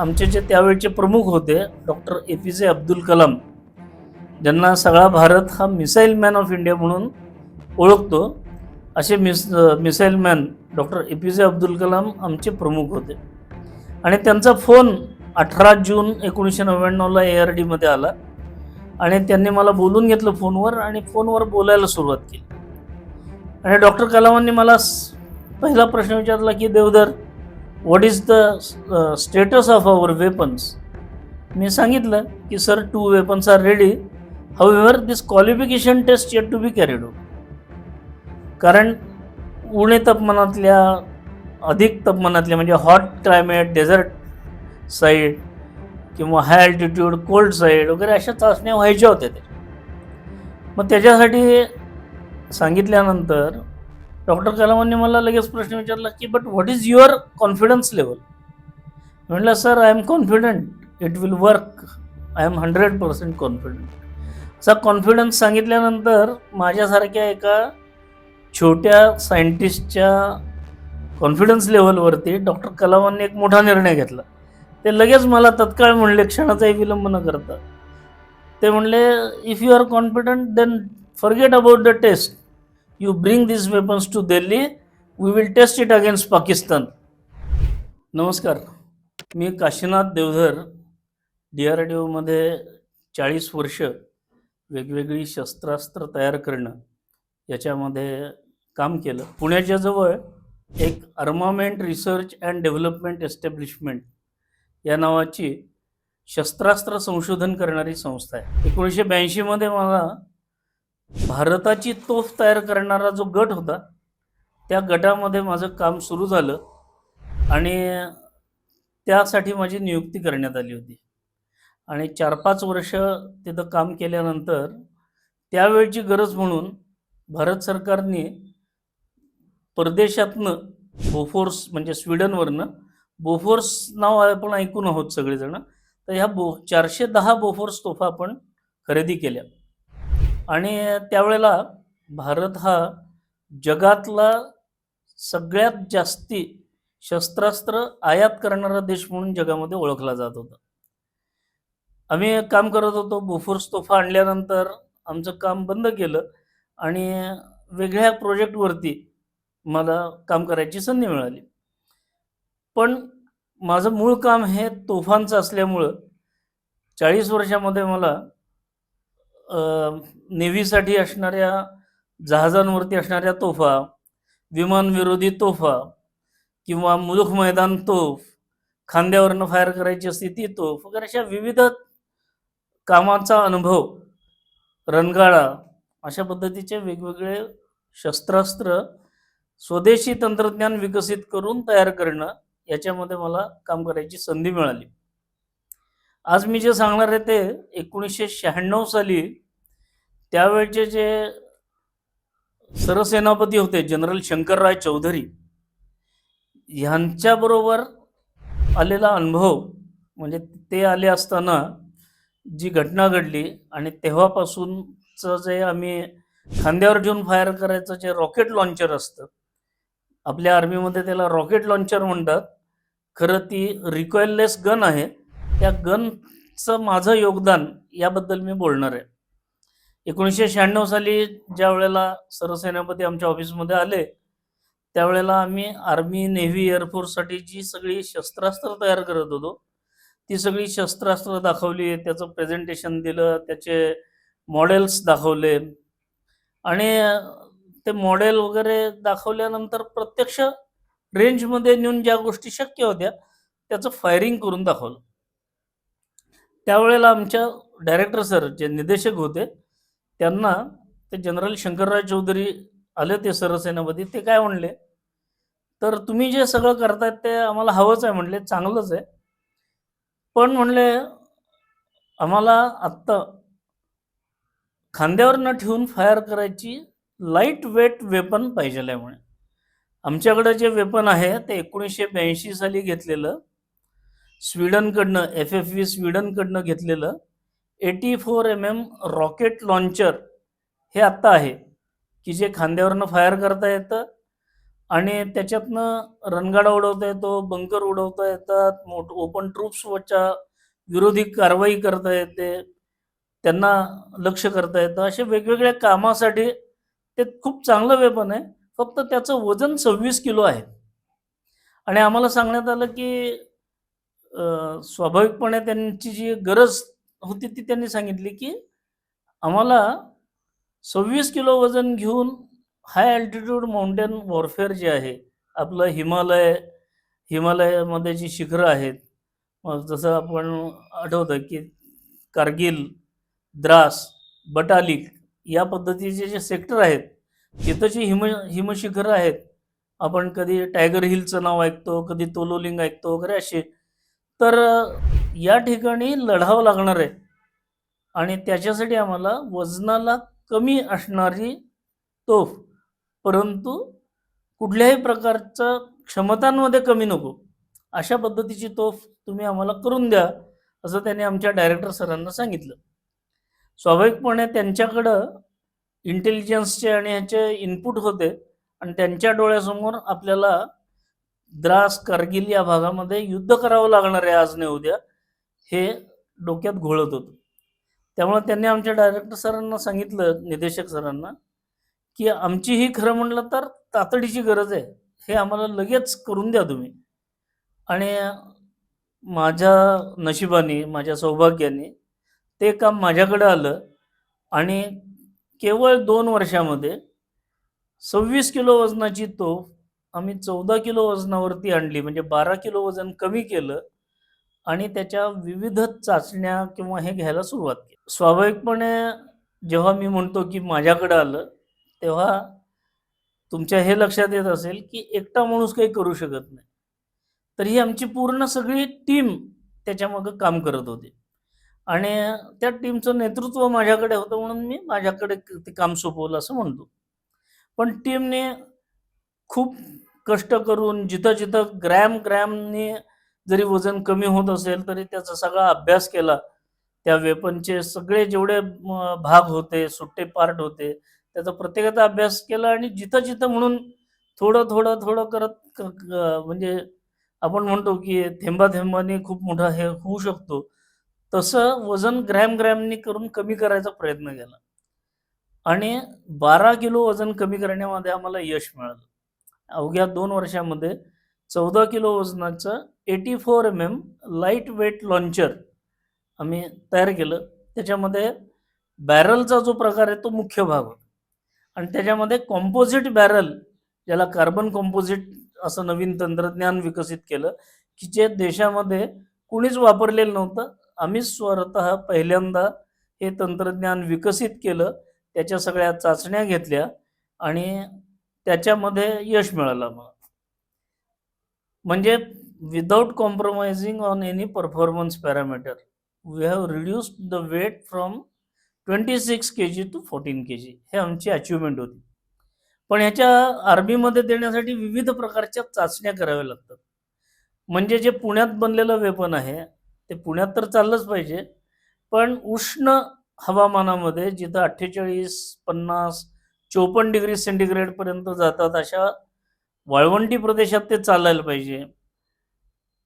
आमचे जे त्यावेळचे प्रमुख होते doctor A P J Abdul Kalam ज्यांना सगळा भारत हा मिसाईल मॅन ऑफ इंडिया म्हणून ओळखतो असे miss missile man doctor A P J Abdul Kalam आमचे प्रमुख होते. आणि त्यांचा फोन अठरा जून एकोणीसशे नव्याण्णवला ए आर डीमध्ये आला आणि त्यांनी मला बोलून घेतलं फोनवर आणि फोनवर बोलायला सुरुवात केली. आणि डॉक्टर कलामांनी मला स- पहिला प्रश्न विचारला की Deodhar what is the status of our weapons मी सांगितलं की sir two weapons are ready however this qualification test yet to be carried कारण उणे तापमानातल्या अधिक तापमानातल्या म्हणजे हॉट क्लायमेट डेझर्ट साईड किंवा हाय अल्टिट्यूड कोल्ड साईड वगैरे अशा चाचण्या व्हायच्या होत्या त्या. मग त्याच्यासाठी सांगितल्यानंतर डॉक्टर कलामांनी मला लगेच प्रश्न विचारला की but what is your confidence level म्हटलं sir I am confident it will work I am hundred percent confident असा कॉन्फिडन्स सांगितल्यानंतर माझ्यासारख्या एका छोट्या सायंटिस्टच्या कॉन्फिडन्स लेवलवरती डॉक्टर कलामांनी एक मोठा निर्णय घेतला. ते लगेच मला तत्काळ म्हणले क्षणाचाही विलंब न करता. ते म्हणले if you are confident then forget about the test you bring this weapons to Delhi we will test it against Pakistan नमस्कार मी Kashinath Deodhar D R D ओमध्ये चाळीस वर्ष वेगवेगळी शस्त्रास्त्र तयार करणं याच्यामध्ये काम केलं. पुण्याच्या जवळ एक armament research and development establishment या नावाची शस्त्रास्त्र संशोधन करणारी संस्था आहे. एकोणीसशे ब्याऐंशीमध्ये मला भारताची तोफ तयार करणारा जो गट होता त्या गटामध्ये माझं काम सुरू झालं आणि त्यासाठी माझी नियुक्ती करण्यात आली होती. आणि चार पाच वर्ष तिथं काम केल्यानंतर त्यावेळची गरज म्हणून भारत सरकारने परदेशातनं बोफोर्स म्हणजे स्वीडनवरनं बोफोर्स नाव आपण ऐकून आहोत सगळेजण. तर ह्या बो चारशे दहा बोफोर्स तोफा आपण खरेदी केल्या. आणि त्यावेळेला भारत हा जगातला सगळ्यात जास्ती शस्त्रास्त्र आयात करणारा देश म्हणून जगामध्ये ओळखला जात होता. आम्ही एक काम करत होतो बोफोर्स तोफा आणल्यानंतर आमचं काम बंद केलं आणि वेगळ्या प्रोजेक्टवरती मला काम करायची संधी मिळाली. पण माझं मूळ काम हे तोफांचं असल्यामुळं चाळीस वर्षामध्ये मला नेव्हीसाठी असणाऱ्या जहाजांवरती असणाऱ्या तोफा विमानविरोधी तोफा किंवा मुलुख मैदान तोफ खांद्यावरनं फायर करायची असते ती तोफ वगैरे अशा विविध कामाचा अनुभव रणगाळा अशा पद्धतीचे वेगवेगळे शस्त्रास्त्र स्वदेशी तंत्रज्ञान विकसित करून तयार करणं याच्यामध्ये मला काम करायची संधी मिळाली. आज मी जे सांगणार आहे ते एकोणीसशे शहाण्णव साली त्यावेळचे जे सरसेनापती होते जनरल शंकरराय चौधरी ह्यांच्याबरोबर आलेला अनुभव म्हणजे ते आले असताना जी घटना घडली आणि तेव्हापासूनचं जे आम्ही खांद्यावर घेऊन फायर करायचं जे रॉकेट लॉन्चर असतं आपल्या आर्मीमध्ये त्याला रॉकेट लॉन्चर म्हणतात. खरं ती रिकॉइललेस गन आहे. त्या गनचं माझं योगदान याबद्दल मी बोलणार आहे. एकोणीसशे शहाण्णव साली ज्या वेळेला सरसेनापती आमच्या ऑफिसमध्ये आले त्यावेळेला आम्ही आर्मी नेव्ही एअरफोर्ससाठी जी सगळी शस्त्रास्त्र तयार करत होतो ती सगळी शस्त्रास्त्र दाखवली त्याचं प्रेझेंटेशन दिलं त्याचे मॉडेल्स दाखवले आणि ते मॉडेल वगैरे दाखवल्यानंतर प्रत्यक्ष रेंजमध्ये नेऊन ज्या गोष्टी शक्य होत्या त्याचं फायरिंग करून दाखवलं. त्यावेळेला आमच्या डायरेक्टर सर जे निदेशक होते त्यांना ते जनरल शंकरराव चौधरी आले ते सरसेनामध्ये ते काय म्हणले? तर तुम्ही जे सगळं करतायत ते आम्हाला हवंच आहे म्हणले चांगलंच आहे. पण म्हणले आम्हाला आत्ता खांद्यावर न ठेवून फायर करायची लाइट वेट वेपन पाहिजे आहे म्हणे. आमच्याकडं जे वेपन आहे ते एकोणीसशे ब्याऐंशी साली घेतलेलं स्वीडनकडनं एफ एफ व्ही स्वीडनकडनं घेतलेलं AT four M M rocket launcher हे आत्ता आहे की जे खांद्यावरनं फायर करता येतं आणि त्याच्यातनं रणगाडा उडवता येतो बंकर उडवता येतात मोठ ओपन ट्रूप्सवरच्या विरोधी कारवाई करता येते त्यांना लक्ष करता येतं. असे वेगवेगळ्या कामासाठी ते खूप चांगलं वेपन आहे. फक्त त्याचं वजन सव्वीस किलो आहे. आणि आम्हाला सांगण्यात आलं की स्वाभाविकपणे त्यांची जी गरज होती ती त्यांनी सांगितली की आम्हाला सव्वीस किलो वजन घेऊन हाय अल्टिट्यूड माउंटेन वॉरफेअर जे आहे आपलं हिमालय हिमालयामध्ये जी शिखरं आहेत मग जसं आपण आठवतं की कारगिल द्रास बटालिक या पद्धतीचे जे सेक्टर आहेत तिथं जी हिम हिमशिखरं आहेत आपण कधी टायगर हिलचं नाव ऐकतो कधी तोलोलिंग ऐकतो वगैरे असे तर या ठिकाणी लढावं लागणार आहे. आणि त्याच्यासाठी आम्हाला वजनाला कमी असणारी तोफ परंतु कुठल्याही प्रकारचं क्षमतांमध्ये कमी नको. अशा पद्धतीची तोफ तुम्ही आम्हाला करून द्या असं त्यांनी आमच्या डायरेक्टर सरांना सांगितलं. स्वाभाविकपणे त्यांच्याकडं इंटेलिजन्सचे आणि ह्याचे इनपुट होते आणि त्यांच्या डोळ्यासमोर आपल्याला द्रास कारगिल या भागामध्ये युद्ध करावं लागणार आहे आज नाही उद्या हे डोक्यात घोळत होतं. त्यामुळे त्यांनी आमच्या डायरेक्टर सरांना सांगितलं निदेशक सरांना की आमची ही खरं म्हणलं तर तातडीची गरज आहे हे आम्हाला लगेच करून द्या तुम्ही. आणि माझ्या नशिबाने माझ्या सौभाग्याने ते काम माझ्याकडे आलं आणि केवळ दोन वर्षामध्ये सव्वीस किलो वजनाची तोफ आम्ही चौदा किलो वजनावरती आणली म्हणजे बारा किलो वजन कमी केलं आणि त्याच्या विविध चाचण्या किंवा हे घ्यायला सुरुवात केली. स्वाभाविकपणे जेव्हा मी म्हणतो की माझ्याकडे आलं तेव्हा तुमच्या हे लक्षात येत असेल की एकटा माणूस काही करू शकत नाही. तर ही आमची पूर्ण सगळी टीम त्याच्यामागं काम करत होती. आणि त्या टीमचं नेतृत्व माझ्याकडे होतं म्हणून मी माझ्याकडे ते काम सोपवलं असं म्हणतो. पण टीमने खूप कष्ट करून जिथं जिथं ग्रॅम ग्रॅमने जरी वजन कमी होत असेल तरी त्याचा सगळा अभ्यास केला त्या वेपनचे सगळे जेवढे भाग होते सुट्टे पार्ट होते त्याचा प्रत्येकाचा अभ्यास केला आणि जिथं जिथं म्हणून थोडं थोडं थोडं करत म्हणजे आपण म्हणतो की थेंबा थेंबाने खूप मोठा हे होऊ शकतो. तसं वजन ग्रॅम ग्रॅमनी करून कमी करायचा प्रयत्न केला. आणि बारा किलो वजन कमी करण्यामध्ये आम्हाला यश मिळालं. अवघ्या दोन वर्षामध्ये चौदा किलो वजनाचं AT four M M light weight launcher आम्ही तयार केलं. त्याच्यामध्ये बॅरलचा जो प्रकार आहे तो मुख्य भाग. होता आणि त्याच्यामध्ये कॉम्पोजिट बॅरल ज्याला कार्बन कॉम्पोजिट असं नवीन तंत्रज्ञान विकसित केलं की जे देशामध्ये कुणीच वापरलेलं नव्हतं. आम्ही स्वतः पहिल्यांदा हे तंत्रज्ञान विकसित केलं. त्याच्या सगळ्या चाचण्या घेतल्या आणि त्याच्यामध्ये यश मिळालं मला म्हणजे without compromising on any performance parameter we have reduced the weight from twenty six K G to fourteen K G हे आमची अचिव्हमेंट होती. पण ह्याच्या आर्मीमध्ये देण्यासाठी विविध प्रकारच्या चाचण्या कराव्या लागतात. म्हणजे जे पुण्यात बनलेलं वेपन आहे ते पुण्यात तर चाललंच पाहिजे पण उष्ण हवामानामध्ये जिथं अठ्ठेचाळीस पन्नास चोपन्न डिग्री सेंटीग्रेडपर्यंत जातात. अशा वाळवंटी प्रदेशात ते चालायला पाहिजे.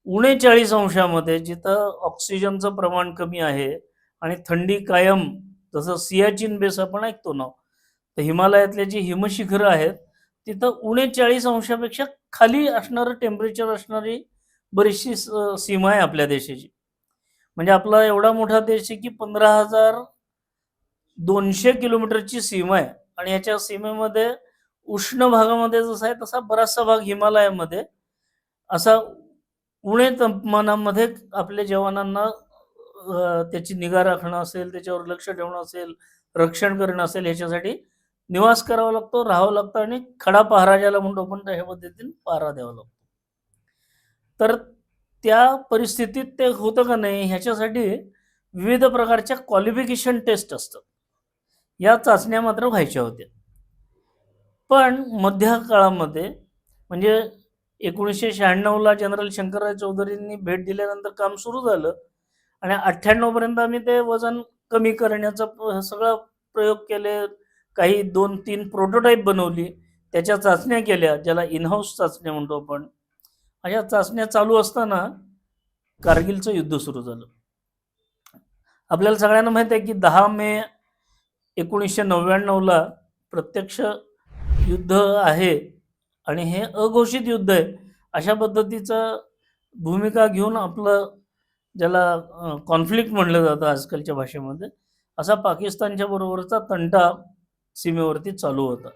उणे चाळीस अंशामध्ये जिथं ऑक्सिजनचं प्रमाण कमी आहे आणि थंडी कायम जसं सियाचिन बेस आपण ऐकतो ना तर हिमालयातले जी हिमशिखरं आहेत तिथं उणे चाळीस अंशापेक्षा खाली असणारं टेम्परेचर असणारी बरीचशी सीमा आहे आपल्या देशाची. म्हणजे आपला एवढा मोठा देश आहे की पंधरा हजार दोनशे किलोमीटरची सीमा आहे. आणि याच्या सीमेमध्ये उष्ण भागामध्ये जसा आहे तसा बराचसा भाग हिमालयामध्ये. असा उणे तापमानामध्ये आपल्या जवानांना त्याची निगा राखणं असेल त्याच्यावर लक्ष ठेवणं असेल रक्षण करणं असेल ह्याच्यासाठी निवास करावा लागतो राहावं लागतं आणि खडा पहारा ज्याला म्हणतो आपण ह्या पद्धतीने पहारा द्यावा लागतो. तर त्या परिस्थितीत ते होतं का नाही ह्याच्यासाठी विविध प्रकारच्या क्वालिफिकेशन टेस्ट असतात या चाचण्या मात्र व्हायच्या होत्या. पण मध्य काळामध्ये म्हणजे एकोणीसशे शहाण्णवला जनरल शंकरराव चौधरींनी भेट दिल्यानंतर काम सुरू झालं आणि अठ्ठ्याण्णवपर्यंत आम्ही ते वजन कमी करण्याचा सगळा प्रयोग केले. काही दोन तीन प्रोटोटाईप बनवली. त्याच्या चाचण्या केल्या ज्याला इनहाऊस चाचण्या म्हणतो आपण. अशा चाचण्या चालू असताना कारगिलचं युद्ध सुरू झालं. आपल्याला सगळ्यांना माहीत आहे की दहा मे एकोणीसशे नव्याण्णवला प्रत्यक्ष युद्ध आहे आणि हे अघोषित युद्ध आहे. अशा पद्धतीचं भूमिका घेऊन आपलं ज्याला कॉन्फ्लिक्ट म्हणलं जातं आजकालच्या भाषेमध्ये असा पाकिस्तानच्या बरोबरचा तंटा सीमेवरती चालू होता.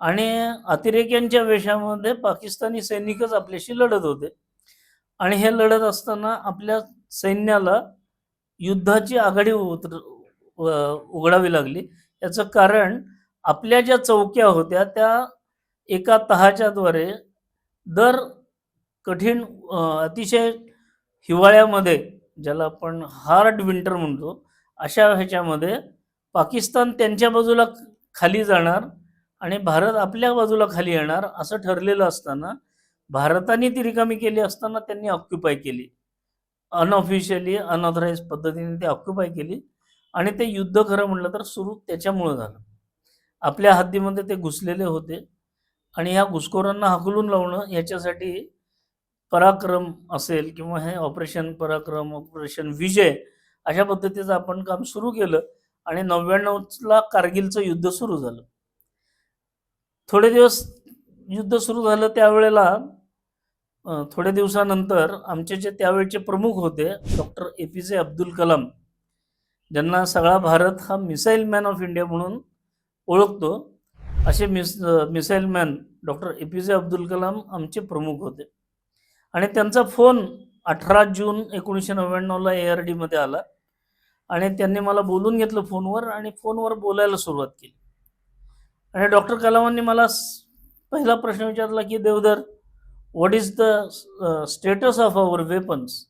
आणि अतिरेक्यांच्या वेशामध्ये पाकिस्तानी सैनिकच आपल्याशी लढत होते. आणि हे लढत असताना आपल्या सैन्याला युद्धाची आघाडी उतर उघडावी लागली. याचं कारण आपल्या ज्या चौक्या होत्या त्या एका तहाच्याद्वारे दर कठीण अतिशय हिवाळ्यामध्ये ज्याला आपण हार्ड विंटर म्हणतो अशा ह्याच्यामध्ये पाकिस्तान त्यांच्या बाजूला खाली जाणार आणि भारत आपल्या बाजूला खाली येणार असं ठरलेलं असताना भारताने ती रिकामी केली असताना त्यांनी ऑक्युपाय केली. अनऑफिशियली अनऑथराईज पद्धतीने ती ऑक्युपाय केली. आणि ते युद्ध खरं म्हटलं तर सुरू त्याच्यामुळं झालं. आपल्या हद्दीमध्ये ते घुसलेले होते आणि ह्या घुसखोरांना हकलून लावणं याच्यासाठी पराक्रम असेल किंवा हे ऑपरेशन पराक्रम ऑपरेशन विजय अशा पद्धतीचं आपण काम सुरू केलं आणि नव्याण्णवला कारगिलचं युद्ध सुरू झालं. थोडे दिवस युद्ध सुरू झालं त्यावेळेला थोड्या दिवसानंतर आमचे जे त्यावेळचे प्रमुख होते doctor A P J Abdul Kalam ज्यांना सगळा भारत हा मिसाईल मॅन ऑफ इंडिया म्हणून ओळखतो असे miss missile man doctor A P J Abdul Kalam आमचे प्रमुख होते. आणि त्यांचा फोन अठरा जून एकोणीसशे नव्याण्णवला ए आर डीमध्ये आला आणि त्यांनी मला बोलून घेतलं फोनवर आणि फोनवर बोलायला सुरुवात केली. आणि डॉक्टर कलामांनी मला स- पहिला प्रश्न विचारला की Deodhar what is the status of our weapons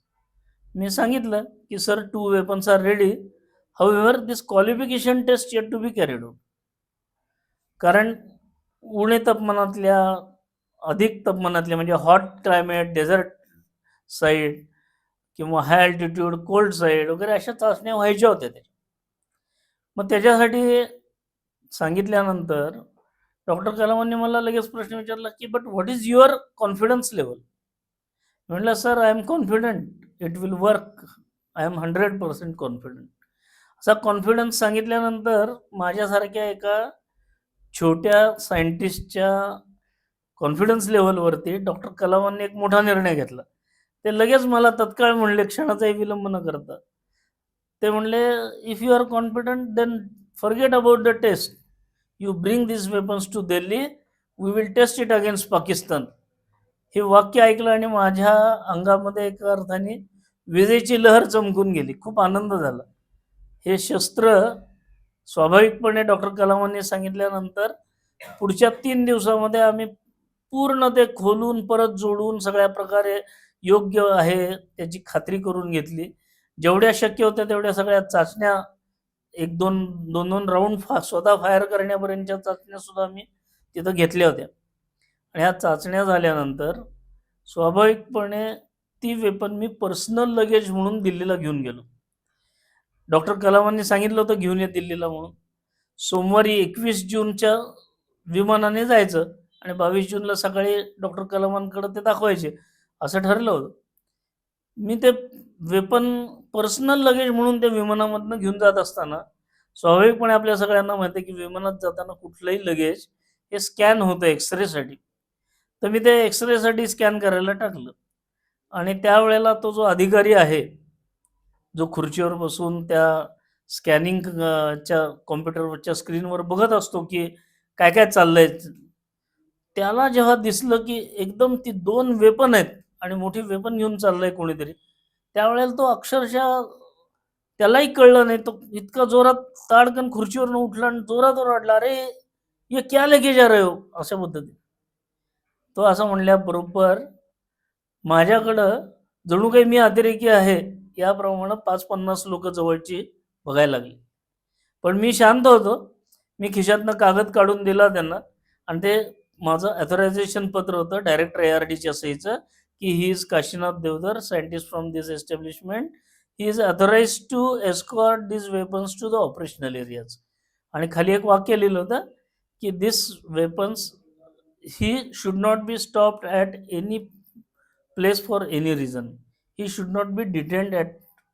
मी सांगितलं की sir two weapons are ready however this this qualification test to to be out. कारण उणे तापमानातल्या अधिक तापमानातल्या म्हणजे हॉट क्लायमेट डेझर्ट साईड किंवा हाय अल्टिट्यूड कोल्ड साईड वगैरे अशा चाचण्या व्हायच्या होत्या त्याच्या. मग त्याच्यासाठी सांगितल्यानंतर डॉक्टर कलामांनी मला लगेच प्रश्न विचारला की but what is your confidence level म्हटलं sir I am confident it will work I am hundred percent confident असा कॉन्फिडन्स सांगितल्यानंतर माझ्यासारख्या एका छोट्या सायंटिस्टच्या कॉन्फिडन्स लेवलवरती डॉक्टर कलामांनी एक मोठा निर्णय घेतला. ते लगेच मला तत्काळ म्हणले क्षणाचाही विलंब न करता. ते म्हणले if you are confident then forget about the test you bring this weapons to Delhi we will test it against Pakistan हे वाक्य ऐकलं आणि माझ्या अंगामध्ये एका अर्थाने विजेची लहर चमकून गेली. खूप आनंद झाला. हे शस्त्र स्वाभाविकपणे डॉक्टर कलामांनी सांगितल्यानंतर पुढच्या तीन दिवसामध्ये आम्ही पूर्ण ते खोलून परत जोडून सगळ्या प्रकारे योग्य आहे त्याची खात्री करून घेतली. जेवढ्या शक्य होत्या तेवढ्या सगळ्या चाचण्या एक दोन दोन दोन राऊंड फा स्वतः फायर करण्यापर्यंतच्या चाचण्या सुद्धा आम्ही तिथं घेतल्या होत्या. आणि ह्या चाचण्या झाल्यानंतर स्वाभाविकपणे ती वेपन मी पर्सनल लगेज म्हणून दिल्लीला घेऊन गेलो. डॉक्टर कलामांनी सांगितलं होतं घेऊन ये दिल्लीला म्हणून. सोमवारी एकवीस जूनच्या विमानाने जायचं आणि बावीस जूनला सकाळी डॉक्टर कलामांकडे ते दाखवायचे असं ठरलं होतं. मी ते वेपन पर्सनल लगेज म्हणून ते विमानामधनं घेऊन जात असताना स्वाभाविकपणे आपल्या सगळ्यांना माहिती आहे की विमानात जाताना कुठलंही लगेज हे स्कॅन होतं एक्सरेसाठी तर मी ते एक्सरेसाठी स्कॅन करायला टाकलं. आणि त्यावेळेला तो जो अधिकारी आहे जो खुर्चीवर बसून त्या स्कॅनिंग च्या कॉम्प्युटरवरच्या स्क्रीनवर बघत असतो की काय काय चाललंय. त्याला जेव्हा दिसलं की एकदम ती दोन वेपन आहेत आणि मोठी वेपन घेऊन चाललंय कोणीतरी त्यावेळेला तो अक्षरशः त्यालाही कळलं नाही. तो इतका जोरात ताडकन खुर्चीवरनं उठला आणि जोरात ओरडला अरे ये क्या लेके जा रहे हो? अशा पद्धतीने. तो असं म्हणल्याबरोबर माझ्याकडं जणू काही मी अतिरेकी आहे याप्रमाणे पाच पन्नास लोक जवळची बघायला लागली. पण मी शांत होतो. मी खिशातनं कागद काढून दिला त्यांना. आणि ते माझं अथॉरायझेशन पत्र होतं डायरेक्टर ए आर डीच्या सहीचं की he is Kashinath Deodhar scientist from this establishment he is authorise to escort this weapons to the operational areas आणि खाली एक वाक्य लिहिलं होतं की this weapons he should not be stopped at any place for any reason he should not be detained at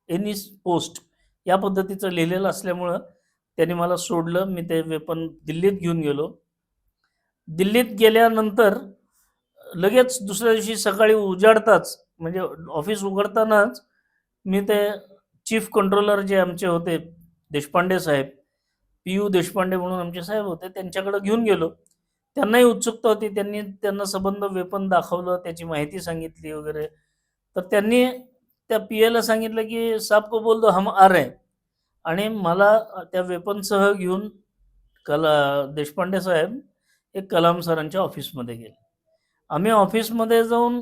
any post या पद्धतीचं लिहिलेलं असल्यामुळं त्यांनी मला सोडलं. मी ते वेपन दिल्लीत घेऊन गेलो. दिल्लीत गेल्यानंतर लगेच दुसऱ्या दिवशी सकाळी उजाडताच म्हणजे ऑफिस उघडतानाच मी ते चीफ कंट्रोलर जे आमचे होते देशपांडे साहेब पी यू देशपांडे म्हणून आमचे साहेब होते त्यांच्याकडे घेऊन गेलो. त्यांनाही उत्सुकता होती. त्यांनी त्यांना संबंध वेपन दाखवलं त्याची माहिती सांगितली वगैरे. तर त्यांनी त्या पी एला सांगितलं की साप को बोल दो हम आ रहे आणि मला त्या वेपनसह घेऊन कला देशपांडे साहेब हे कलाम सरांच्या ऑफिसमध्ये गेले. आम्ही ऑफिसमध्ये जाऊन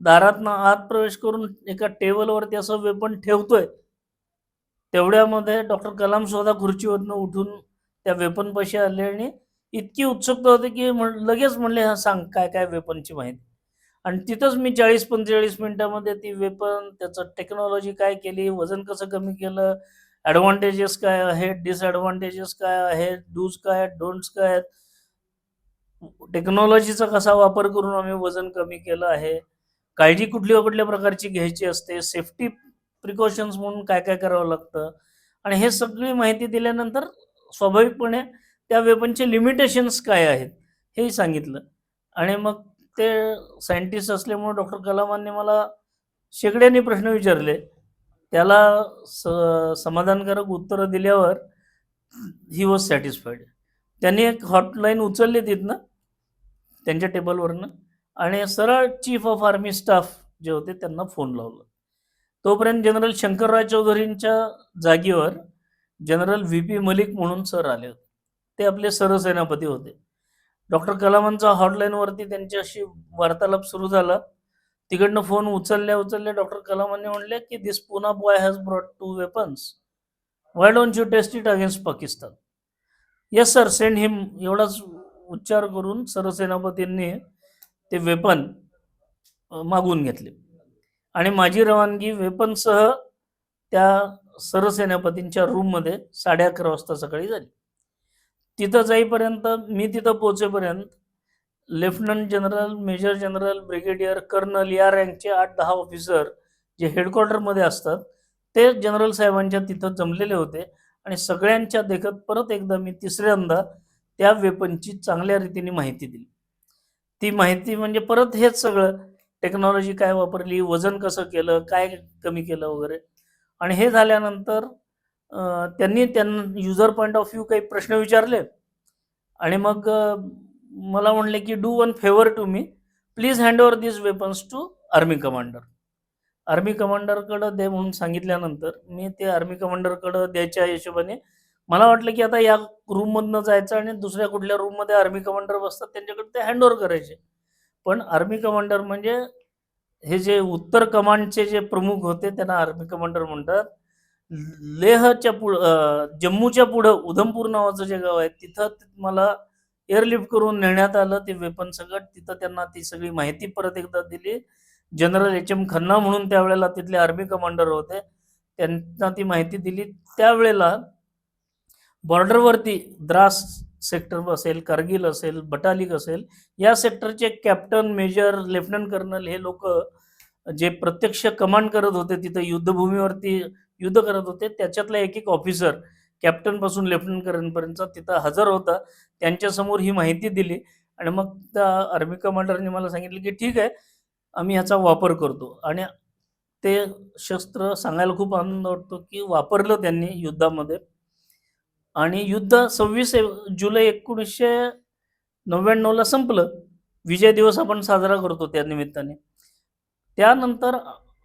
दारातनं आत प्रवेश करून एका टेबलवरती असं वेपन ठेवतोय तेवढ्यामध्ये डॉक्टर कलाम स्वतः खुर्चीवरनं उठून त्या वेपनपाशी आले आणि इतकी उत्सुकता होती की म्हण लगेच म्हणले हा सांग काय काय वेपनची माहिती? आणि तिथंच मी चाळीस पंचेचाळीस मिनिटामध्ये ती वेपन त्याचं टेक्नॉलॉजी काय केली वजन कसं कमी केलं ॲडव्हान्टेजेस काय आहेत डिसॲडव्हान्टेजेस काय आहेत डूज काय आहेत डोंट्स काय आहेत. टेक्नॉलॉजीचा कसा वापर करून आम्ही वजन कमी केलं आहे काळजी कुठल्या कुठल्या प्रकारची घ्यायची असते सेफ्टी प्रिकॉशन्स म्हणून काय काय करावं लागतं. आणि हे सगळी माहिती दिल्यानंतर स्वाभाविकपणे त्या वेपनचे लिमिटेशन्स काय आहेत हेही सांगितलं. आणि मग ते सायंटिस्ट असल्यामुळे डॉक्टर कलामांनी मला शेकड्यांनी प्रश्न विचारले. त्याला स समाधानकारक उत्तरं दिल्यावर ही वॉज सॅटिस्फाईड त्यांनी एक हॉटलाईन उचलली तिथनं त्यांच्या टेबलवरनं आणि सरळ चीफ ऑफ आर्मी स्टाफ जे होते त्यांना फोन लावला. तोपर्यंत जनरल शंकरराव चौधरींच्या जागेवर जनरल व्ही पी मलिक म्हणून सर आले होते. ते आपले सरसेनापती होते. डॉक्टर कलामांचा हॉटलाईनवरती त्यांच्याशी वार्तालाप सुरू झाला. तिकडनं फोन उचलल्या उचलल्या डॉक्टर कलामांनी म्हणले की this Poona boy has brought two weapons why don't you test it against Pakistan yes sir send him एवढाच उच्चार करून सरसेनापतींनी ते वेपन मागून घेतले. आणि माझी रवानगी वेपनसह त्या सरसेनापतींच्या रूममध्ये साडे अकरा वाजता सकाळी झाली. तिथं जाईपर्यंत मी तिथं पोहोचेपर्यंत lieutenant general major general brigadier colonel या रँकचे आठ दहा ऑफिसर जे हेडक्वार्टरमध्ये असतात ते जनरल साहेबांच्या तिथं जमलेले होते आणि सगळ्यांच्या देखत परत एकदा मी तिसऱ्यांदा त्या वेपनची चांगल्या रीतीने माहिती दिली. ती माहिती म्हणजे परत हेच सगळं टेक्नॉलॉजी काय वापरली वजन कसं केलं काय कमी केलं वगैरे. आणि हे झाल्यानंतर त्यांनी त्यांना युजर पॉईंट ऑफ व्ह्यू काही प्रश्न विचारले आणि मग मला म्हणले की do one favour to me please hand over this weapons to army commander army कमांडरकडं दे म्हणून सांगितल्यानंतर मी ते आर्मी कमांडरकडं द्यायच्या हिशोबाने मला वाटलं की आता या रूममधनं जायचं आणि दुसऱ्या कुठल्या रूममध्ये आर्मी कमांडर बसतात त्यांच्याकडे ते हँड ओव्हर करायचे. पण आर्मी कमांडर म्हणजे हे जे उत्तर कमांडचे जे प्रमुख होते त्यांना आर्मी कमांडर म्हणतात. लेहच्या पुढं जम्मूच्या पुढं उधमपूर नावाचं जे गाव आहे तिथं मला एअरलिफ्ट करून नेण्यात आलं ते वेपन सगट तिथं त्यांना ती सगळी माहिती परत एकदा दिली. General H. एम. खन्ना म्हणून त्यावेळेला तिथले आर्मी कमांडर होते. त्यांना ती माहिती दिली. त्यावेळेला बॉर्डरवरती द्रास सेक्टर असेल कारगिल असेल बटालिक असेल या सेक्टरचे कॅप्टन मेजर लेफ्टनंट कर्नल हे लोक जे प्रत्यक्ष कमांड करत होते तिथं युद्धभूमीवरती युद्ध करत होते. त्याच्यातला एक एक ऑफिसर कॅप्टनपासून लेफ्टनंट कर्नलपर्यंतचा तिथं हजर होता. त्यांच्यासमोर ही माहिती दिली आणि मग त्या आर्मी कमांडरने मला सांगितलं की ठीक आहे आम्ही ह्याचा वापर करतो. आणि ते शस्त्र सांगायला खूप आनंद वाटतो की वापरलं त्यांनी युद्धामध्ये. आणि युद्ध सव्वीस जुलै एकोणीसशे नव्याण्णवला संपलं. विजय दिवस आपण साजरा करतो त्या निमित्ताने. त्यानंतर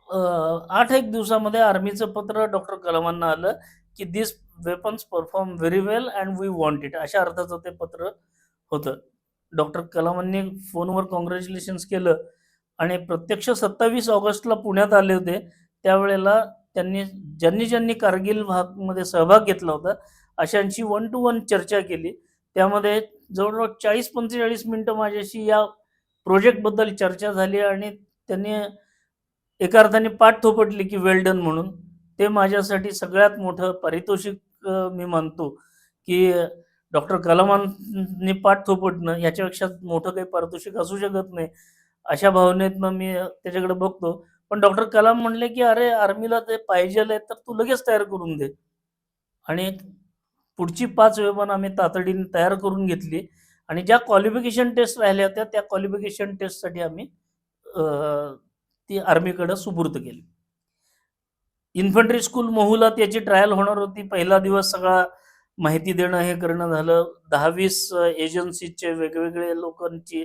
आठ एक दिवसामध्ये आर्मीचं पत्र डॉक्टर कलामांना आलं की this weapons perform very well and we want it अशा अर्थाचं ते पत्र होतं. डॉक्टर कलामांनी फोनवर कॉंग्रॅच्युलेशन्स केलं आणि प्रत्यक्ष सत्तावीस ऑगस्टला पुण्यात आले होते. त्यावेळेला त्यांनी ज्यांनी ज्यांनी कारगिल भागमध्ये सहभाग घेतला होता अशांची वन टू वन चर्चा केली. त्यामध्ये जवळजवळ चाळीस पंचेचाळीस मिनटं माझ्याशी या प्रोजेक्टबद्दल चर्चा झाली आणि त्यांनी एका अर्थाने पाठ थोपटली की वेल डन म्हणून. ते माझ्यासाठी सगळ्यात मोठं पारितोषिक मी मानतो की डॉक्टर कलामांनी पाठ थोपटणं याच्यापेक्षा मोठं काही पारितोषिक असू शकत नाही. अशा भावनेतनं मी त्याच्याकडे बघतो. पण डॉक्टर कलाम म्हणले की अरे आर्मीला ते पाहिजे तर तू लगेच तयार करून दे. आणि पुढची पाच वेपन आम्ही तातडीने तयार करून घेतली. आणि ज्या क्वालिफिकेशन टेस्ट राहिल्या होत्या त्या क्वालिफिकेशन टेस्टसाठी आम्ही ती आर्मीकडं सुपूर्द केली. इन्फंट्री स्कूल मोहूला त्याची ट्रायल होणार होती. पहिला दिवस सगळा माहिती देणं हे करणं झालं. दहावीस एजन्सीचे वेगवेगळे लोकांची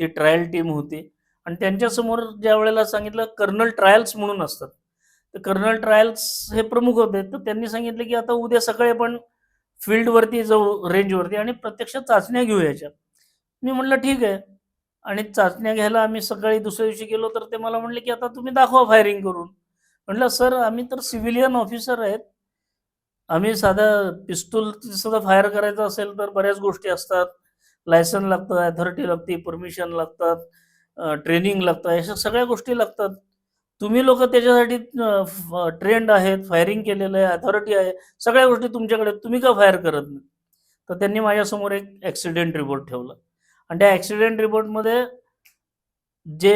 ती ट्रायल टीम होती. आणि त्यांच्यासमोर ज्या वेळेला सांगितलं कर्नल ट्रायल्स म्हणून असतात. तर कर्नल ट्रायल्स हे प्रमुख होते. तर त्यांनी सांगितलं की आता उद्या सकाळी आपण फील्डवरती जाऊ रेंजवरती आणि प्रत्यक्ष चाचण्या घेऊ याच्या मी म्हटलं ठीक आहे. आणि चाचण्या घ्यायला आम्ही सकाळी दुसऱ्या दिवशी गेलो तर ते मला म्हणले की आता तुम्ही दाखवा फायरिंग करून. म्हटलं सर आम्ही तर सिव्हिलियन ऑफिसर आहेत. आम्ही साधा पिस्तूल सुद्धा फायर करायचं असेल तर बऱ्याच गोष्टी असतात. लायसन लागतं अथॉरिटी लागते परमिशन लागतात ट्रेनिंग लागतं अशा सगळ्या गोष्टी लागतात. तुम्ही लोक त्याच्यासाठी ट्रेंड आहेत फायरिंग केलेलं आहे अथॉरिटी आहे सगळ्या गोष्टी तुमच्याकडे तुम्ही का फायर करत नाही? तर त्यांनी माझ्यासमोर एक ॲक्सिडेंट रिपोर्ट ठेवला. आणि त्या ॲक्सिडेंट रिपोर्टमध्ये जे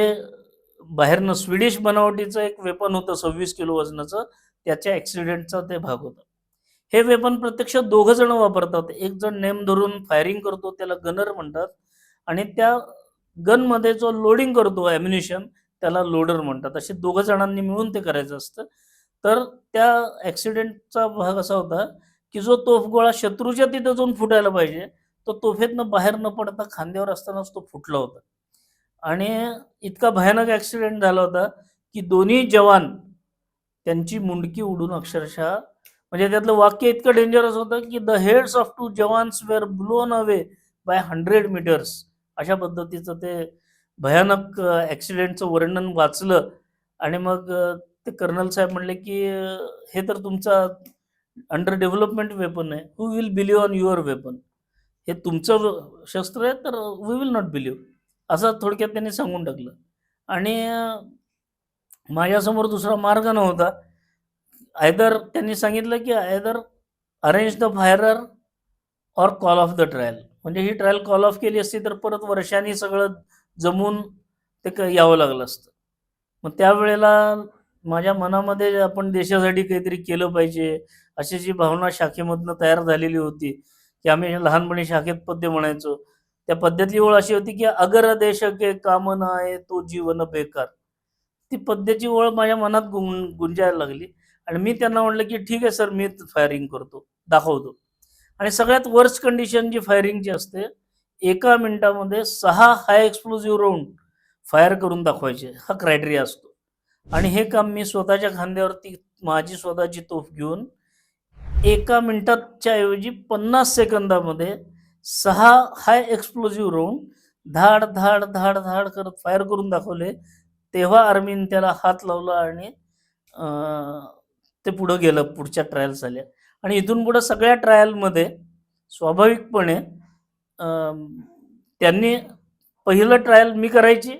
बाहेरनं स्वीडिश बनावटीचं एक वेपन होतं सव्वीस किलो वजनाचं त्याच्या ॲक्सिडेंटचा ते भाग होता. हे वेपन प्रत्यक्ष दोघं जण वापरतात. एक जण नेम धरून फायरिंग करतो त्याला गनर म्हणतात. आणि त्या गनमध्ये जो लोडिंग करतो ॲम्युनिशन त्याला लोडर म्हणतात. असे दोघं जणांनी मिळून ते करायचं असतं. तर त्या ॲक्सिडेंटचा भाग असा होता की जो तोफगोळा शत्रूच्या तिथं जाऊन फुटायला पाहिजे. तो तोफेतनं बाहेर न पडता खांद्यावर असतानाच तो फुटला होता. आणि इतका भयानक ॲक्सिडेंट झाला होता की दोन्ही जवान त्यांची मुंडकी उडून अक्षरशः म्हणजे त्यातलं वाक्य इतकं डेंजरस होतं की the heads of two jawans were blown away by hundred metres अशा पद्धतीचं ते भयानक ॲक्सिडेंटचं वर्णन वाचलं. आणि मग ते कर्नल साहेब म्हणले की हे तर तुमचा अंडर डेव्हलपमेंट वेपन आहे. Who will believe on your weapon हे तुमचं शस्त्र आहे तर वी विल नॉट बिलीव्ह असं थोडक्यात त्यांनी सांगून टाकलं. आणि माझ्यासमोर दुसरा मार्ग नव्हता. आयदर त्यांनी सांगितलं की either arrange the firer or call off the trial म्हणजे ही ट्रायल कॉल ऑफ केली असती तर परत वर्षांनी सगळं जमून ते क यावं लागलं असतं. मग त्यावेळेला माझ्या मनामध्ये आपण देशासाठी काहीतरी केलं पाहिजे अशी जी भावना शाखेमधनं तयार झालेली होती की आम्ही लहानपणी शाखेत पद्य म्हणायचो. त्या पद्यातली ओळ अशी होती की अगर देश के काम आहे तो जीवन बेकार. ती पद्याची ओळ माझ्या मनात गुं गुंजायला लागली. आणि मी त्यांना म्हटलं की ठीक आहे सर मी फायरिंग करतो. दाखवतो. आणि सगळ्यात वर्स्ट कंडिशन जी फायरिंगची असते एका मिनिटामध्ये सहा हाय एक्सप्लोजिव्ह राऊंड फायर करून दाखवायचे. हा क्रायटेरिया असतो. आणि हे काम मी स्वतःच्या खांद्यावरती माझी स्वतःची तोफ घेऊन एका मिनिटाच्या ऐवजी पन्नास सेकंदामध्ये सहा हाय एक्सप्लोजिव्ह राऊंड धाड धाड धाड धाड करत फायर करून दाखवले. तेव्हा आर्मीन त्याला हात लावला आणि ते पुढं गेलं पुढच्या ट्रायल्स झाल्या आणि इथून पुढं सगळ्या ट्रायलमध्ये स्वाभाविकपणे त्यांनी पहिलं ट्रायल मी करायची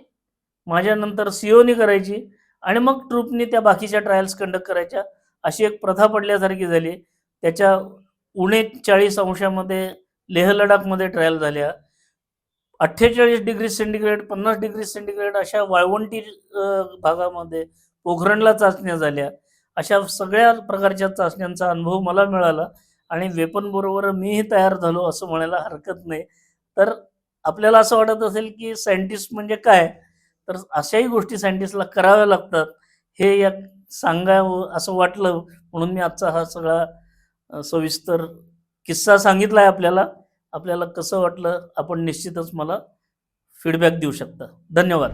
माझ्यानंतर सीओनी करायची आणि मग ट्रूपनी त्या बाकीच्या ट्रायल्स कंडक्ट करायच्या अशी एक प्रथा पडल्यासारखी झाली. त्याच्या उणे चाळीस अंशामध्ये लेह लडाखमध्ये ट्रायल झाल्या अठ्ठेचाळीस डिग्री सेंटीग्रेड पन्नास डिग्री सेंटीग्रेड अशा वाळवंटी भागामध्ये पोखरणला चाचण्या झाल्या. अशा सगळ्या प्रकारच्या चाचण्यांचा अनुभव मला मिळाला आणि वेपनबरोबर मीही तयार झालो असं म्हणायला हरकत नाही. तर आपल्याला असं वाटत असेल की सायंटिस्ट म्हणजे काय? तर अशाही गोष्टी सायंटिस्टला कराव्या लागतात. हे या सांगावं असं वाटलं म्हणून मी आजचा हा सगळा सविस्तर किस्सा सांगितला आहे आपल्याला. आपल्याला कसं वाटलं आपण निश्चितच मला फीडबॅक देऊ शकता. धन्यवाद.